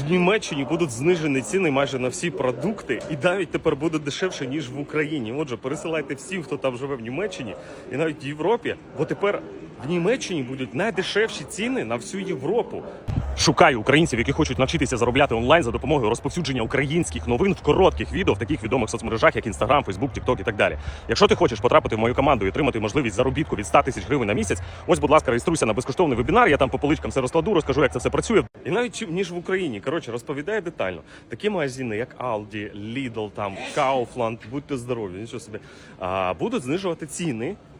в Німеччині будуть знижені ціни майже на всі продукти, і навіть тепер буде дешевше ніж в Україні. Отже, пересилайте всім, хто там живе в Німеччині, і навіть в Європі, бо тепер в Німеччині будуть найдешевші ціни на всю Європу. Шукаю українців, які хочуть навчитися заробляти онлайн за допомогою розповсюдження українських новин в коротких відео в таких відомих соцмережах, як Instagram, Facebook, TikTok і так далі. Якщо ти хочеш потрапити в мою команду і отримати можливість заробітку від 100 тисяч гривень на місяць, ось, будь ласка, реєструйся на безкоштовний вебінар. Я там по поличкам все розкладу, розкажу, як це все працює. І навіть чим ніж в Україні. Коротше, розповідаю детально. Такі магазини, як Aldi, Lidl, там Kaufland, будьте здорові, нічого собі, будуть знижувати ціни.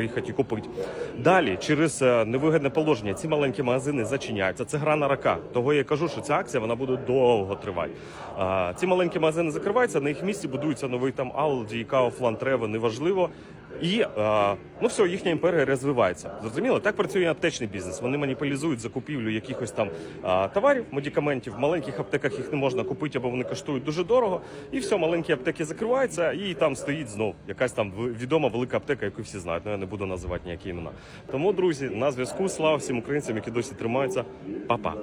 і купити. Далі, через е, невигідне положення, ці маленькі магазини зачиняються. Це гра на рака. Того я кажу, що ця акція вона буде довго тривати. Ці маленькі магазини закриваються, на їх місці будується новий там Aldi, Kaufland, Rewe, неважливо. І е, ну все, їхня імперія розвивається. Зрозуміло, так працює аптечний бізнес. Вони монополізують закупівлю якихось там е, товарів, медикаментів. В маленьких аптеках їх не можна купити, або вони коштують дуже дорого. І все, маленькі аптеки закриваються, і там стоїть знов якась там відома велика аптека, яку всі знають. Ну я не буду називати ніякі імена. Тому, друзі, на зв'язку. Слава всім українцям, які досі тримаються. Па-па.